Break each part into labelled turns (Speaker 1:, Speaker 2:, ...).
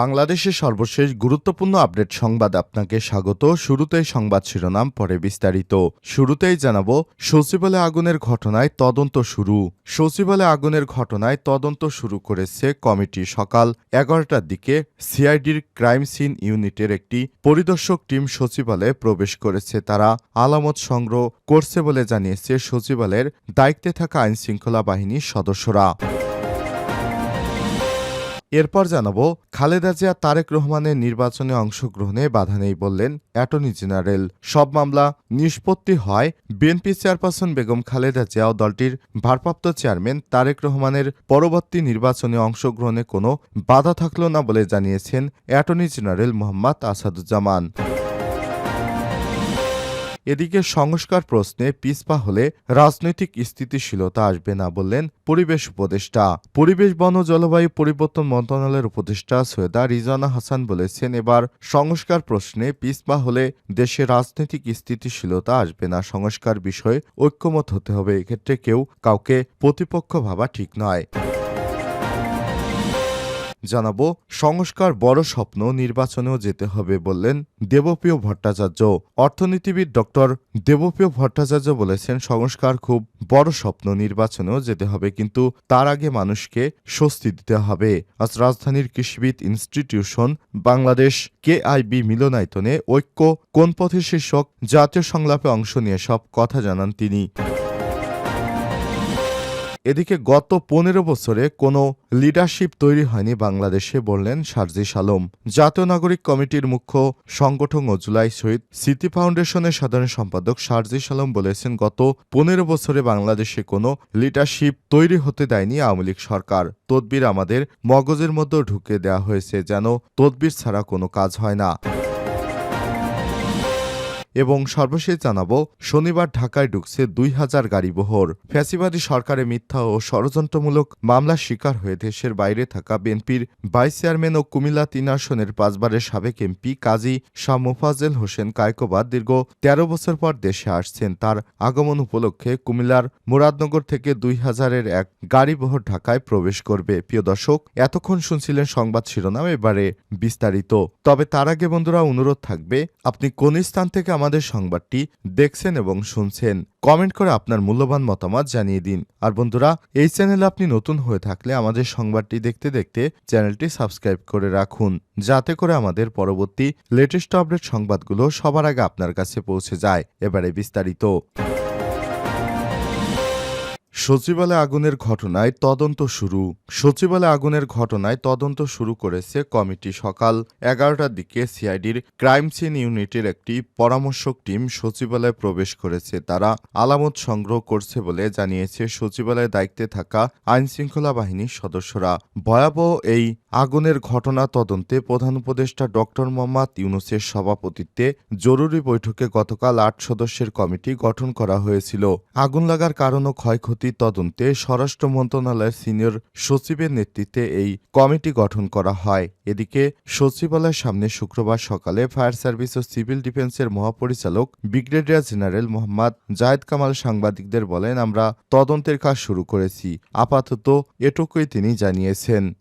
Speaker 1: বাংলাদেশের সর্বশেষ গুরুত্বপূর্ণ আপডেট সংবাদ আপনাকে স্বাগত। শুরুতেই সংবাদ শিরোনাম, পরে বিস্তারিত। শুরুতেই জানাব, সচিবালয় আগুনের ঘটনায় তদন্ত শুরু। সচিবালয় আগুনের ঘটনায় তদন্ত শুরু করেছে কমিটি সকাল এগারোটার দিকে। সিআইডির ক্রাইম সিন ইউনিটের একটি পরিদর্শক টিম সচিবালয়ে প্রবেশ করেছে। তারা আলামত সংগ্রহ করছে বলে জানিয়েছে সচিবালয়ের দায়িত্বে থাকা আইনশৃঙ্খলা বাহিনীর সদস্যরা। এরপর জানাব, খালেদা জিয়া তারেক রহমানের নির্বাচনে অংশগ্রহণে বাধা নেই বললেন অ্যাটর্নি জেনারেল। সব মামলা নিষ্পত্তি হয় বিএনপি চেয়ারপারসন বেগম খালেদা জিয়া দলটির ভারপ্রাপ্ত চেয়ারম্যান তারেক রহমানের পরবর্তী নির্বাচনে অংশগ্রহণে কোনো বাধা থাকল না বলে জানিয়েছেন অ্যাটর্নি জেনারেল মোহাম্মদ আসাদুজ্জামান। এদিকে সংস্কার প্রশ্নে পিছপা হলে রাজনৈতিক স্থিতিশীলতা আসবে না বললেন পরিবেশ উপদেষ্টা। পরিবেশ, বন জলবায়ু পরিবর্তন মন্ত্রণালয়ের উপদেষ্টা সৈয়দা রিজানা হাসান বলেছেন, এবার সংস্কার প্রশ্নে পিছপা হলে দেশে রাজনৈতিক স্থিতিশীলতা আসবে না। সংস্কার বিষয়ে ঐক্যমত হতে হবে, এক্ষেত্রে কেউ কাউকে প্রতিপক্ষ ভাবা ঠিক নয়। জানাব, সংস্কার বড় স্বপ্ন নির্বাচনেও যেতে হবে বললেন দেবপ্রিয় ভট্টাচার্য। অর্থনীতিবিদ ডক্টর দেবপ্রিয় ভট্টাচার্য বলেছেন, সংস্কার খুব বড় স্বপ্ন নির্বাচনেও যেতে হবে, কিন্তু তার আগে মানুষকে স্বস্তি দিতে হবে। আজ রাজধানীর কৃষিবিদ ইনস্টিটিউশন বাংলাদেশ কেআইবি মিলনায়তনে ঐক্য কোন পথে শীর্ষক জাতীয় সংলাপে অংশ নিয়ে সব কথা জানান তিনি। এদিকে গত পনেরো বছরে কোনো লিডারশিপ তৈরি হয়নি বাংলাদেশে, বললেন সার্জিস আলম জাতীয় নাগরিক কমিটির মুখ্য সংগঠন ও জুলাই শহীদ স্মৃতি ফাউন্ডেশনের সাধারণ সম্পাদক সার্জিস আলম বলেছেন, গত পনেরো বছরে বাংলাদেশে কোনো লিডারশিপ তৈরি হতে দেয়নি আওয়ামী লীগ সরকার। তদবির আমাদের মগজের মধ্যে ঢুকে দেওয়া হয়েছে, যেন তদবির ছাড়া কোনো কাজ হয় না। এবং সর্বশেষ জানাব, শনিবার ঢাকায় ঢুকছে দুই হাজার গাড়ি বহর। ফ্যাসিবাদী সরকারের মিথ্যা ও ষড়যন্ত্রমূলক মামলার শিকার হয়ে দেশের বাইরে থাকা বিএনপির ভাইস চেয়ারম্যান ও কুমিল্লা তিন আসনের পাঁচবারের সাবেক এমপি কাজী শাহ মোফাজেল হোসেন কায়কোবাদ দীর্ঘ তেরো বছর পর দেশে আসছেন। তার আগমন উপলক্ষে কুমিল্লার মুরাদনগর থেকে দুই হাজারের এক গাড়ি বহর ঢাকায় প্রবেশ করবে। প্রিয় দর্শক, এতক্ষণ শুনছিলেন সংবাদ শিরোনাম, এবারে বিস্তারিত। তবে তার আগে বন্ধুরা, অনুরোধ থাকবে, আপনি কোন স্থান থেকে আমাদের সংবাদটি দেখছেন এবং শুনছেন। কমেন্ট করে আপনার মূল্যবান মতামত জানিয়ে দিন। আর বন্ধুরা, এই চ্যানেলে আপনি নতুন হয়ে থাকলে আমাদের সংবাদটি দেখতে দেখতে চ্যানেলটি সাবস্ক্রাইব করে রাখুন, যাতে করে আমাদের পরবর্তী লেটেস্ট আপডেট সংবাদগুলো সবার আগে আপনার কাছে পৌঁছে যায়। এবারে বিস্তারিত। সচিবালয় আগুনের ঘটনায় তদন্ত শুরু। সচিবালয় আগুনের ঘটনায় তদন্ত শুরু করেছে কমিটি সকাল এগারোটার দিকে। সিআইডির ক্রাইম সিন ইউনিটের একটি পরামর্শক টিম সচিবালয়ে প্রবেশ করেছে। তারা আলামত সংগ্রহ করছে বলে জানিয়েছে সচিবালয়ের দায়িত্বে থাকা আইনশৃঙ্খলা বাহিনীর সদস্যরা। ভয়াবহ এই আগুনের ঘটনা তদন্তে প্রধান উপদেষ্টা ডক্টর মোহাম্মদ ইউনুসের সভাপতিত্বে জরুরি বৈঠকে গতকাল আট সদস্যের কমিটি গঠন করা হয়েছিল। আগুন লাগার কারণ ও ক্ষয়ক্ষতি তদন্তে স্বরাষ্ট্র মন্ত্রণালয়ের সিনিয়র সচিবের নেতৃত্বে এই কমিটি গঠন করা হয়। এদিকে সচিবালয়ের সামনে শুক্রবার সকালে ফায়ার সার্ভিস ও সিভিল ডিফেন্সের মহাপরিচালক, ব্রিগেডিয়ার জেনারেল মোহাম্মদ জায়েদ কামাল সাংবাদিকদের বলেন, আমরা তদন্তের কাজ শুরু করেছি। আপাতত এটুকুই তিনি জানিয়েছেন।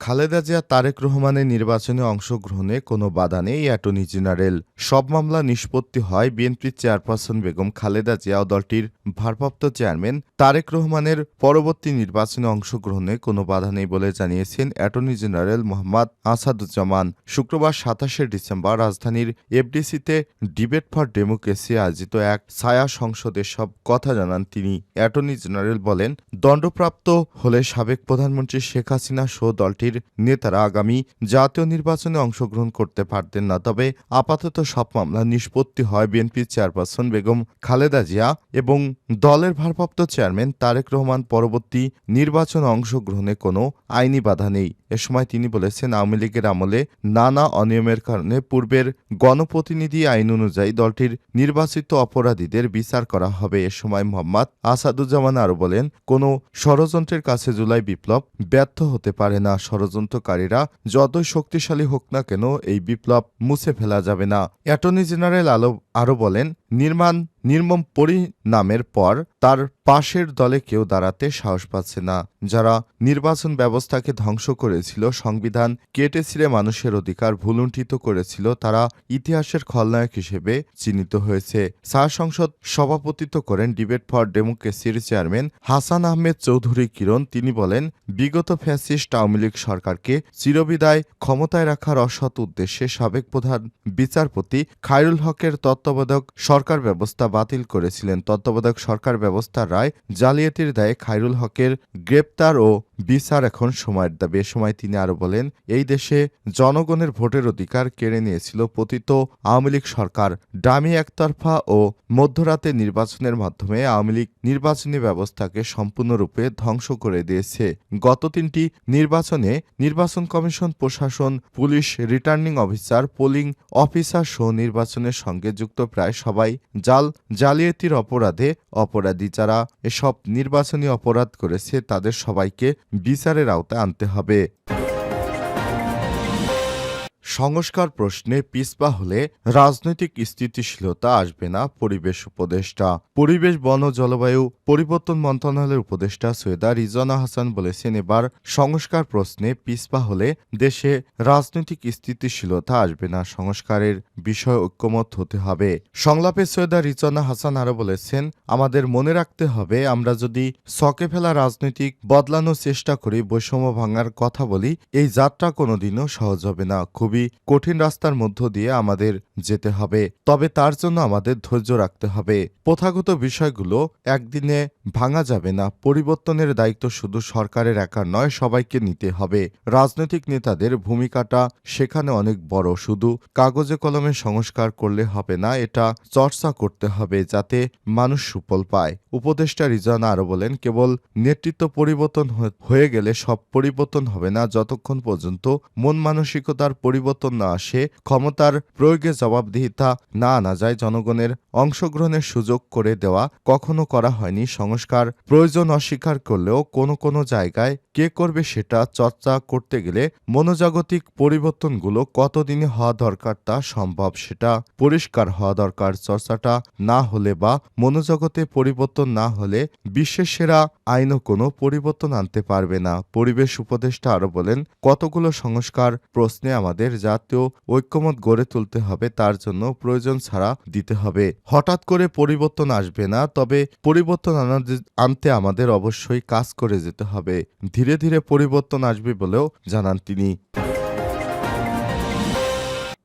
Speaker 1: খালেদা জিয়া, তারেক রহমানের নির্বাচনে অংশগ্রহণে কোনো বাধা নেই। অ্যাটর্নি জেনারেল, সব মামলা নিষ্পত্তি হয় বিএনপির চেয়ারপারসন বেগম খালেদা জিয়া ও দলটির ভারপ্রাপ্ত চেয়ারম্যান তারেক রহমানের। পরবর্তী নির্বাচনে অংশগ্রহণে কোনো বাধা নেই বলে জানিয়েছেন অ্যাটর্নি জেনারেল মোহাম্মদ আসাদুজ্জামান। শুক্রবার সাতাশে ডিসেম্বর রাজধানীর এফডিসিতে ডিবেট ফর ডেমোক্রেসি আয়োজিত এক ছায়া সংসদে সব কথা জানান তিনি। অ্যাটর্নি জেনারেল বলেন, দণ্ডপ্রাপ্ত হলে সাবেক প্রধানমন্ত্রী শেখ হাসিনা সহ দলটির নেতারা আগামী জাতীয় নির্বাচনে অংশগ্রহণ করতে পারতেন না। তবে আপাতত সব মামলা নিষ্পত্তি হয় বিএনপির চেয়ারপারসন বেগম খালেদা জিয়া এবং দলের ভারপ্রাপ্ত চেয়ারম্যান তারেক রহমান। পরবর্তী নির্বাচনে অংশগ্রহণে কোনো আইনি বাধা নেই। এ সময় তিনি বলেছেন, আওয়ামী লীগের আমলে নানা অনিয়মের কারণে পূর্বের গণপ্রতিনিধি আইন অনুযায়ী দলটির নির্বাচিত অপরাধীদের বিচার করা হবে। এ সময় মোহাম্মদ আসাদুজ্জামান আরও বলেন, কোনো ষড়যন্ত্রের কাছে জুলাই বিপ্লব ব্যর্থ হতে পারে না। ষড়যন্ত্রকারীরা যতই শক্তিশালী হোক না কেন, এই বিপ্লব মুছে ফেলা যাবে না। অ্যাটর্নি জেনারেল আলো আরও বলেন, নির্মাণ, নির্মম পরিণামের পর তার পাশের দলে কেউ দাঁড়াতে সাহস পাচ্ছে না। যারা নির্বাচন ব্যবস্থাকে ধ্বংস করেছিল, সংবিধান কেটে ছিঁড়ে মানুষের অধিকার ভুলুণ্ঠিত করেছিল, তারা ইতিহাসের খলনায়ক হিসেবে চিহ্নিত হয়েছে। সার সংসদ সভাপতিত্ব করেন ডিবেট ফর ডেমোক্রেসির চেয়ারম্যান হাসান আহমেদ চৌধুরী কিরণ। তিনি বলেন, বিগত ফ্যাসিস্ট আওয়ামী লীগ সরকারকে চিরবিদায় ক্ষমতায় রাখার অসৎ উদ্দেশ্যে সাবেক প্রধান বিচারপতি খায়রুল হকের তত্ত্বাবধায়ক সরকার ব্যবস্থা বাতিল করেছিলেন। তত্ত্বাবধায়ক সরকার ব্যবস্থার রায় জালিয়াতির দায়ে খায়রুল হকের গ্রেপ্তার ও বিচার এখন সময়ের দাবি। এ সময় তিনি আরও বলেন, এই দেশে জনগণের ভোটের অধিকার কেড়ে নিয়েছিল পতিত আওয়ামী লীগ সরকার। ডামি একতরফা ও মধ্যরাতে নির্বাচনের মাধ্যমে আওয়ামী লীগ নির্বাচনী ব্যবস্থাকে সম্পূর্ণরূপে ধ্বংস করে দিয়েছে। গত তিনটি নির্বাচনে নির্বাচন কমিশন, প্রশাসন, police, returning officer, polling officer সহ নির্বাচনের সঙ্গে যুক্ত প্রায় সবাই জাল জালিয়াতির অপরাধে অপরাধী যারা এসব নির্বাচনী অপরাধ করেছে তাদের সবাইকে বিচারের আওতায় আনতে হবে। সংস্কার প্রশ্নে পিসপা হলে রাজনৈতিক স্থিতিশীলতা আসবে না পরিবেশ উপদেষ্টা। পরিবেশ, বন, জলবায়ু পরিবর্তন মন্ত্রণালয়ের উপদেষ্টা সৈয়দা রিজনা হাসান বলেছেন, এবার সংস্কার প্রশ্নে পিসপা হলে দেশে রাজনৈতিক স্থিতিশীলতা আসবে না, সংস্কারের বিষয় ঐক্যমত হতে হবে। সংলাপে সৈয়দা রিজনা হাসান আরও বলেছেন, আমাদের মনে রাখতে হবে, আমরা যদি সকে ফেলা রাজনৈতিক বদলানোর চেষ্টা করি, বৈষম্য ভাঙার কথা বলি, এই যাত্রা কোনোদিনও সহজ হবে না। খুবই কঠিন রাস্তার মধ্য দিয়ে আমাদের যেতে হবে। তবে তার জন্য আমাদের ধৈর্য রাখতে হবে। প্রথাগত বিষয়গুলো একদিনে ভাঙা যাবে না। পরিবর্তনের দায়িত্ব শুধু সরকারের একার নয়, সবাইকে নিতে হবে। রাজনৈতিক নেতাদের ভূমিকাটা সেখানে অনেক বড়। শুধু কাগজে কলমে সংস্কার করলে হবে না, এটা চর্চা করতে হবে যাতে মানুষ সুফল পায়। উপদেষ্টা রিজানা আরও বলেন, কেবল নেতৃত্ব পরিবর্তন হয়ে গেলে সব পরিবর্তন হবে না। যতক্ষণ পর্যন্ত মন মানসিকতার পরিবর্তন না আসে, ক্ষমতার প্রয়োগে জবাবদিহিতা না আনা যায় জনগণের অংশগ্রহণের সুযোগ করে দেওয়া কখনো করা হয়নি। সংস্কার প্রয়োজন অস্বীকার করলেও কোনো কোনো জায়গায় কে করবে সেটা চর্চা করতে গেলে মনোজাগতিক পরিবর্তনগুলো কতদিনে হওয়া দরকার তা সম্ভব সেটা পরিষ্কার হওয়া দরকার। চর্চাটা না হলে বা মনোজগতে পরিবর্তন না হলে বিশ্বের সেরা আইনও কোনো পরিবর্তন আনতে পারবে না। পরিবেশ উপদেষ্টা আরও বলেন, কতগুলো সংস্কার প্রশ্নে আমাদের জাতীয় ঐক্যমত গড়ে তুলতে হবে, তার জন্য প্রয়োজন ছাড়া দিতে হবে। হঠাৎ করে পরিবর্তন আসবে না, তবে পরিবর্তন আনা- আনতে আমাদের অবশ্যই কাজ করে যেতে হবে। ধীরে ধীরে পরিবর্তন আসবে বলেও জানান তিনি।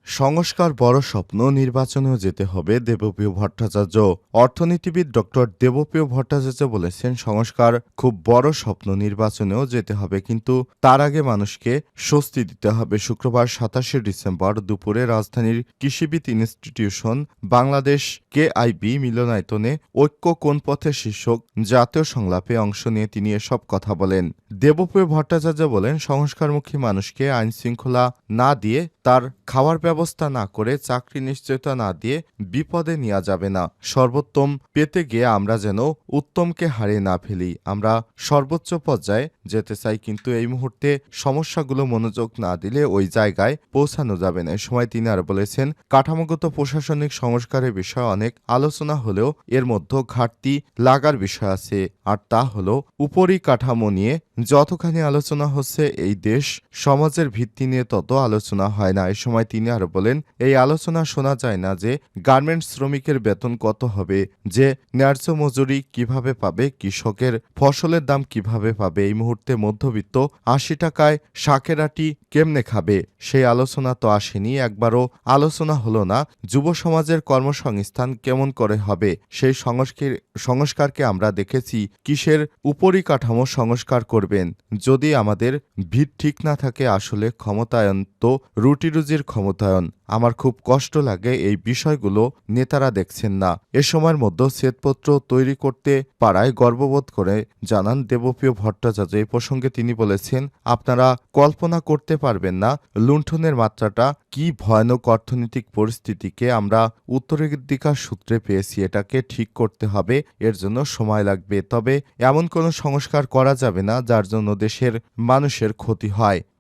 Speaker 1: সংস্কার বড় স্বপ্ন নির্বাচনেও যেতে হবে, দেবপ্রিয় ভট্টাচার্য। অর্থনীতিবিদ ডক্টর দেবপ্রিয় ভট্টাচার্য বলেছেন, সংস্কার খুব বড় স্বপ্ন নির্বাচনেও যেতে হবে, কিন্তু তার আগে মানুষকে স্বস্তি দিতে হবে। শুক্রবার সাতাশে ডিসেম্বর দুপুরে রাজধানীর কৃষিবিদ ইনস্টিটিউশন বাংলাদেশ কেআইবি মিলনায়তনে ঐক্য কোন পথে শীর্ষক জাতীয় সংলাপে অংশ নিয়ে তিনি এসব কথা বলেন। দেবপ্রিয় ভট্টাচার্য বলেন, সংস্কারমুখী মানুষকে আইন শৃঙ্খলা না দিয়ে তার খাওয়ার ব্যবস্থা না করে চাকরি নিশ্চয়তা না দিয়ে বিপদে নেওয়া যাবে না। সর্বোত্তম পেতে গিয়ে আমরা যেন উত্তমকে হারিয়ে না ফেলি। আমরা সর্বোচ্চ পর্যায়ে যেতে চাই, কিন্তু এই মুহূর্তে সমস্যাগুলো মনোযোগ না দিলে ওই জায়গায় পৌঁছানো যাবে না। সময় তিনি আর বলেছেন, কাঠামোগত প্রশাসনিক সংস্কারের বিষয়ে অনেক আলোচনা হলেও এর মধ্যে ঘাটতি লাগার বিষয় আছে। আর তা হল উপরি কাঠামো নিয়ে যতখানি আলোচনা হচ্ছে, এই দেশ সমাজের ভিত্তি নিয়ে তত আলোচনা হয়। না, এ সময় তিনি আরও বলেন, এই আলোচনা শোনা যায় না যে গার্মেন্টস শ্রমিকের বেতন কত হবে, যে ন্যায্য মজুরি কীভাবে পাবে, কৃষকের ফসলের দাম কীভাবে পাবে, এই মুহূর্তে মধ্যবিত্ত আশি টাকায় শাকের আটি কেমনে খাবে? সেই আলোচনা তো আসেনি, একবারও আলোচনা হলো না, যুব সমাজের কর্মসংস্থান কেমন করে হবে, সেই সংস্কার, সংস্কারকে আমরা দেখেছি, কিসের উপরিকাঠামো সংস্কার করবেন, যদি আমাদের ভিত ঠিক না থাকে, আসলে ক্ষমতায়ন তো রুটি রুজির ক্ষমতায়ন। আমার খুব কষ্ট লাগে এই বিষয়গুলো, নেতারা দেখছেন না। এ সময়ের মধ্যে শ্বেতপত্র তৈরি করতে পারায় গর্ববোধ করে জানান দেবপ্রিয় ভট্টাচার্য। এই প্রসঙ্গে তিনি বলেছেন, আপনারা কল্পনা করতে পারবেন না লুণ্ঠনের মাত্রাটা, কি ভয়ানক অর্থনৈতিক পরিস্থিতিকে আমরা উত্তরাধিকার সূত্রে পেয়েছি, এটাকে ঠিক করতে হবে, এর জন্য সময় লাগবে। তবে এমন কোনো সংস্কার করা যাবে না, যার জন্য দেশের মানুষের ক্ষতি হয়।